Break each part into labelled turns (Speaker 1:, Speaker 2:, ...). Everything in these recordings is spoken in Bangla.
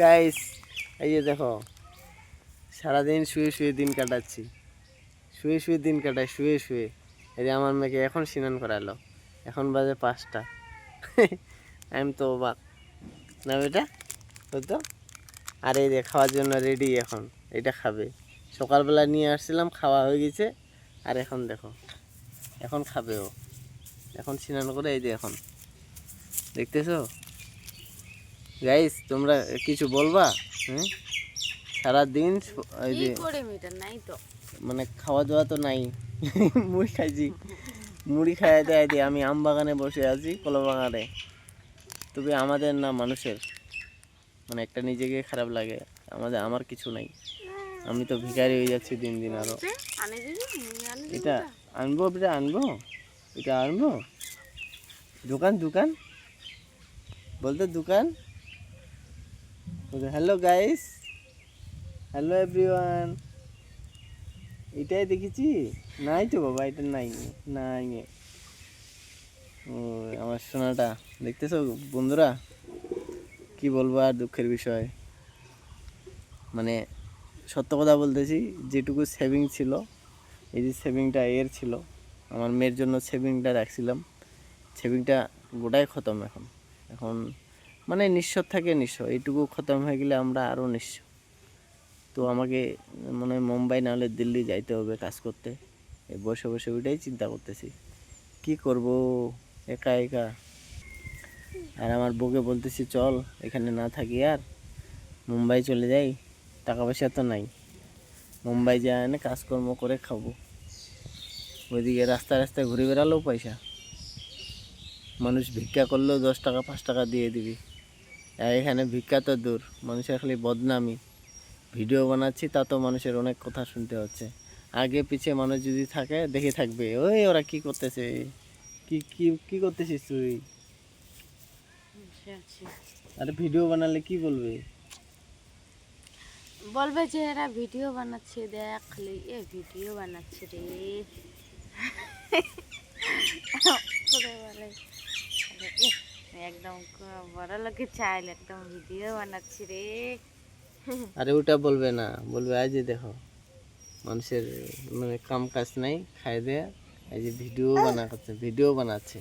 Speaker 1: গাইস এই যে দেখো, সারাদিন শুয়ে শুয়ে দিন কাটাচ্ছি। শুয়ে শুয়ে দিন কাটাই, শুয়ে শুয়ে। এই যে আমার মেয়েকে এখন স্নান করালো। এখন বাজে পাঁচটা। আমি তো অবাক। না বেটা? তো? আর এই যে খাওয়ার জন্য রেডি এখন। এটা খাবে। সকালবেলা নিয়ে আসছিলাম, খাওয়া হয়ে গেছে। আর এখন দেখো, এখন খাবে ও। এখন স্নান করে এই যে এখন। দেখতেছো? গাইস তোমরা কিছু বলবা? হ্যাঁ সারাদিন যে
Speaker 2: করে মিটার? নাই তো।
Speaker 1: মানে খাওয়া দাওয়া তো নাই। মুড়ি খাইছি। মুড়ি খাইয়ে দেয় দিয়ে আমি আম বাগানে বসে আছি কলা বাগানে। তবে আমাদের না মানুষের। মানে একটা নিজেকে খারাপ লাগে। আমাদের আমার কিছু নাই। আমি তো ভিখারি হয়ে যাচ্ছি দিন দিন
Speaker 2: আরও।
Speaker 1: এটা আনব এটা আনব? এটা আনব? দোকান দোকান? বলতে দোকান? হ্যালো গাইস হ্যালো এভরিওয়ান এটাই দেখেছি? নাই তো বাবা, এটা নাই নাই ও, আমার সোনাটা, দেখতেছো বন্ধুরা? কি বলব আর দুঃখের বিষয়। মানে সত্য কথা বলতেছি, যেটুকু সেভিং ছিল, এই যে সেভিংটা এর ছিল, আমার মেয়ের জন্য সেভিংটা রাখছিলাম। সেভিংটা গোটাই খতম এখন। এখন মানে নিঃস্ব থাকে নিঃস্ব। এইটুকু খতম হয়ে গেলে আমরা আরও নিঃস্ব। তো আমাকে মানে মুম্বাই নাহলে দিল্লি যাইতে হবে কাজ করতে। বসে বসে ওইটাই চিন্তা করতেছি। কি করব? একা একা। আর আমার বউকে বলতেছি, চল, এখানে না থাকি আর। মুম্বাই চলে যাই। টাকা পয়সা তো নাই। মুম্বাই যায় না কাজকর্ম করে খাব। ওইদিকে রাস্তায় রাস্তায় ঘুরে বেড়ালেও পয়সা। মানুষ ভিক্ষা করলেও দশ টাকা, পাঁচ টাকা দিয়ে দিবি। এখানে ভিক্ষা তো দূর মানুষের খালি বদনামি। ভিডিও বানাচ্ছি তা তো মানুষের অনেক কথা শুনতে হচ্ছে। আগে পিছে মানুষ যদি থাকে দেখে থাকবে ওই ওরা কি করতেছে? কি কি কি করতেছিস তুই? আরে ভিডিও বানালে কি বলবে?
Speaker 2: বলবে যে এরা ভিডিও বানাচ্ছে দেখ এ ভিডিও বানাচ্ছে রে। করে বলে বলে, "এ, একদম বড় লোকে চাইল একদম ভিডিও বানাচ্ছি রে।
Speaker 1: আরে ওটা বলবে না, বলবে আজ দেখো, মানুষের মানে কাম কাজ নাই, খাই দেয়া এই যে ভিডিও বানাচ্ছে ভিডিও বানাচ্ছে।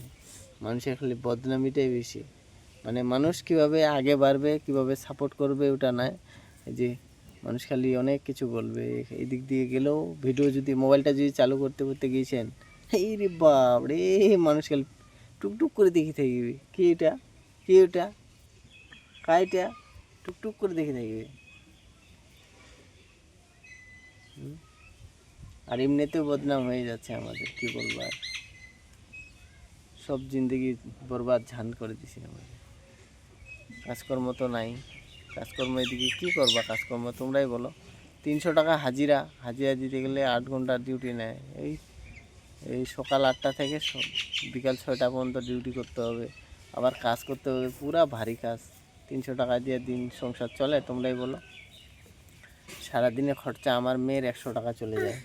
Speaker 1: মানুষের খালি বদনামিটাই বেশি। মানে মানুষ কীভাবে আগে বাড়বে, কীভাবে সাপোর্ট করবে ওটা নাই। এই যে মানুষ খালি অনেক কিছু বলবে এই দিক দিয়ে গেলেও ভিডিও যদি মোবাইলটা যদি চালু করতে করতে গিয়েছেন এই রে বাপ রে, মানুষ খালি টুকটুক করে দেখে থাকবে। কে এটা? কে ওটা? কাইটা টুকটুক করে দেখে থাকবে। আর এমনিতেও বদনাম হয়ে যাচ্ছে আমাদের, কি বলব আর। সব জিন্দগি বরবাদ ঝান করে দিছে আমাদের। কাজকর্ম তো নাই। কাজকর্ম এদিকে কী করবা কাজকর্ম তোমরাই বলো। তিনশো টাকা হাজিরা হাজিরা দিতে গেলে আট ঘণ্টা ডিউটি নেয়। এই এই সকাল আটটা থেকে বিকাল ছয়টা পর্যন্ত ডিউটি করতে হবে। আবার কাজ করতে হবে, পুরা ভারী কাজ। তিনশো টাকা দিয়ে দিন সংসার চলে, তোমরাই বলো। সারাদিনে খরচা আমার মেয়ের একশো টাকা চলে যায়।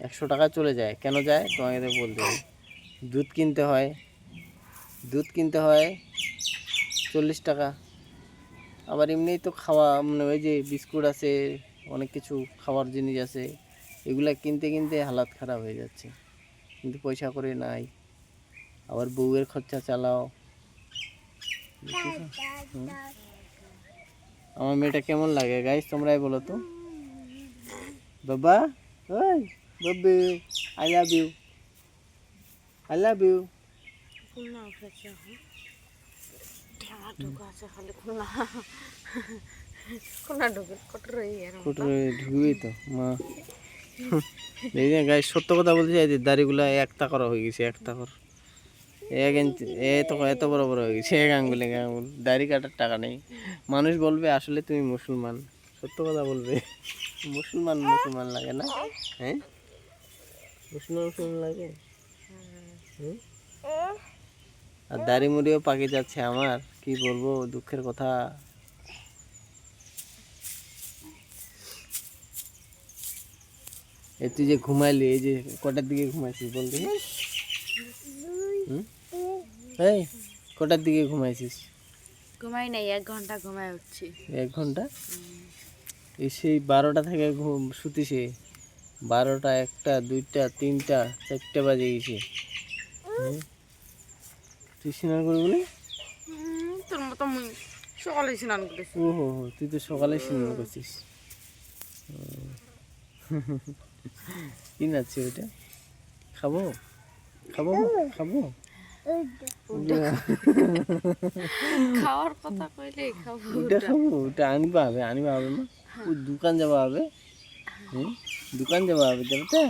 Speaker 1: একশো টাকা চলে যায়। কেন যায়? তোমাকে বলতে। দুধ কিনতে হয়। দুধ কিনতে হয় চল্লিশ টাকা। আবার এমনিই তো খাওয়া মানে ওই যে বিস্কুট আছে, অনেক কিছু খাওয়ার জিনিস আছে। এগুলা কিনতে কিনতে হালাত খারাপ হয়ে যাচ্ছে। কিন্তু পয়সা করে নাই। আবার বউয়ের খরচা চালাও। আমার মেয়েটা কেমন লাগে গাইস তোমরাই বলো তো। বাবা ওই বাবু I love you I love you
Speaker 2: Khulna ঢুকা ঢুকে
Speaker 1: ঢুকবি তো মা। এই সত্য কথা বলছি যে দাড়িগুলা এক টাকার হয়ে গেছে এক টাকার এক ইঞ্চি, এত এত বড় বড় হয়ে গেছে, এক আঙ্গুল আঙ্গুল। দাড়ি কাটার টাকা নেই। মানুষ বলবে, আসলে তুমি মুসলমান। সত্য কথা বলবে। মুসলমান মুসলমান লাগে না? হ্যাঁ? মুসলমান মুসলমান লাগে? আর দাড়ি মুড়িও পাকে যাচ্ছে আমার। কি বলব, দুঃখের কথা। এই তুই যে ঘুমাইলি এই যে কটার দিকে ঘুমাইছিস বল দেখি? এই কটার দিকে ঘুমাইছিস?
Speaker 2: ঘুমাই নাই এক ঘণ্টা ঘুমাই উঠছি।
Speaker 1: এক ঘণ্টা? এই সেই বারোটা থেকে ঘুম শুতিছে। বারোটা একটা দুইটা তিনটা চারটে বাজে গেছে। তুই স্নান করবি না?
Speaker 2: তোর মতো সকালে স্নান করেছি
Speaker 1: ও হো তুই তো সকালে স্নান করছিস। কি নাচছে ওটা খাব? খাব? খাব?
Speaker 2: খাওয়ার কথা কইলে খাব
Speaker 1: ওটা খাব? ওটা আনবা হবে আনবা হবে মা হ্যাঁ। ও দোকান যাবা হবে? হুম? দোকান যাওয়া হবে যাবে তো?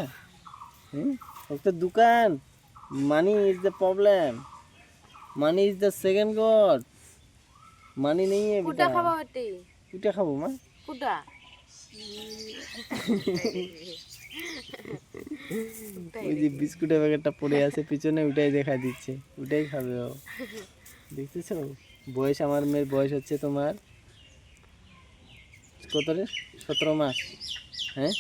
Speaker 1: হুম? একটা দোকান। Money is the problem money is the second god money নেই
Speaker 2: কুটা খাব
Speaker 1: কুটা খাব মা।
Speaker 2: কুটা।
Speaker 1: ওই যে বিস্কুটের প্যাকেটটা পড়ে আছে, পিছনে ওটাই দেখা দিচ্ছে। ওটাই খাবে ও। দেখতেছো? বয়স আমার মেয়ের বয়স হচ্ছে তোমার কত রে? সতেরো মাস। হ্যাঁ?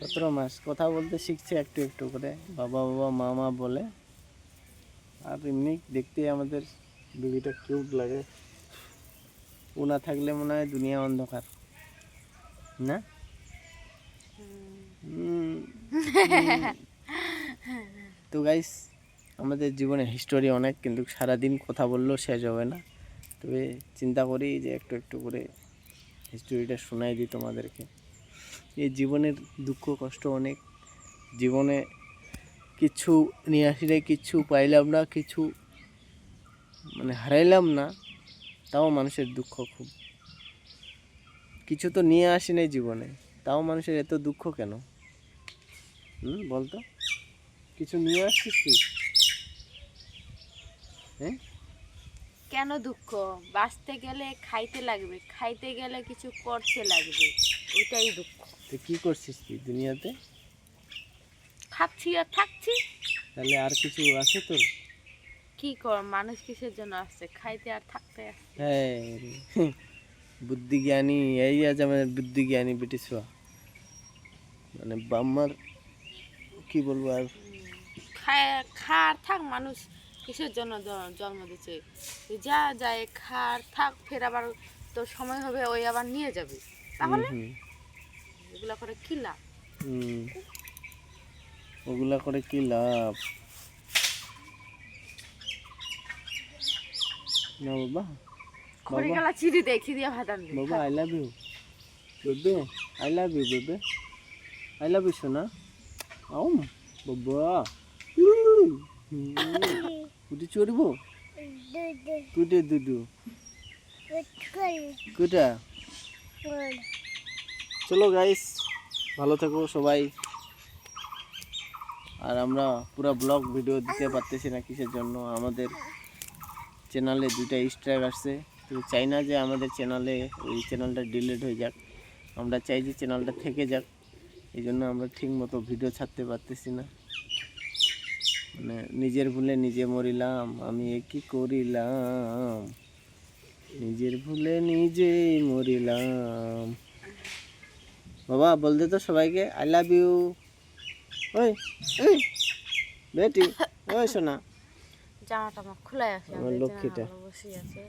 Speaker 1: সতেরো মাস। কথা বলতে শিখছে একটু একটু করে। বাবা বাবা মা মা বলে। আর এমনি দেখতে আমাদের বেবিটা কিউট লাগে। ও না থাকলে মনে হয় দুনিয়া অন্ধকার। না। তো গাইস আমাদের জীবনে হিস্টোরি অনেক, কিন্তু সারাদিন কথা বললেও শেষ হবে না। তবে চিন্তা করি যে একটু একটু করে হিস্টোরিটা শোনাই দিই তোমাদেরকে। এই জীবনের দুঃখ, কষ্ট অনেক। জীবনে কিছু নিয়ে আসলে কিছু পাইলাম না, কিছু মানে হারাইলাম না, তাও মানুষের দুঃখ খুব। কিছু তো নিয়ে আসি নাই জীবনে। তাও মানুষের এত দুঃখ কেন? হুম বলতো। কিছু নিয়ে আসছিস তুই হ্যাঁ?
Speaker 2: কেন দুঃখ? বাঁচতে গেলে খাইতে লাগবে খাইতে গেলে কিছু করতে লাগবে ওইটাই দুঃখ।
Speaker 1: তুই কি করছিস তুই দুনিয়াতে?
Speaker 2: খাচ্ছি আর থাকছি।
Speaker 1: তাহলে আর কিছু আছে তোর?
Speaker 2: কি কর মানুষ কিসের জন্য আসছে? খাইতে আর থাকতে আসছে।
Speaker 1: হ্যাঁ। বুদ্ধি জ্ঞানী এই আছে আমাদের বুদ্ধি জ্ঞানী ব্রিটিশ মানে বাম্মার কি বলব আর?
Speaker 2: খায় খা আর থাক মানুষ কিসের জন্য জন্ম দিচ্ছে যা যায় খা আর থাক ফের আবার তো সময় হবে ওই আবার নিয়ে যাবে। তাহলে এগুলো করে কি লাভ?
Speaker 1: ওগুলা করে কি লাভ? না বাবা
Speaker 2: খড়ি গেলা চিড়ি দেখি দিয়ে ভাত
Speaker 1: বাবা I love you baby I love you baby. I love you সোনা আও বাবা কুটি চড়ব কুটে দুদু কুটা চলো গাইস ভালো থাকো সবাই আর আমরা পুরো ব্লগ ভিডিও দিতে পারতেছি না কিসের জন্য আমাদের চ্যানেলে দুইটা স্ট্রাইক আসছে তো চাই না যে আমাদের চ্যানেলে ওই চ্যানেলটা ডিলিট হয়ে যাক আমরা চাই যে চ্যানেলটা থেকে যাক এই জন্য আমরা ঠিক মতো ভিডিও ছাড়তে পারতেছি না। মানে নিজের ভুলে নিজে মরিলাম আমি এ কি করিলাম? নিজের ভুলে নিজেই মরিলাম। বাবা বলতে তো সবাইকে আই লাভ ইউ ওই ওই বেটি ওই শোনা।
Speaker 2: জামাটা আমার খোলাই আছে
Speaker 1: আমার লক্ষ্মীটা।
Speaker 2: বসে আছে।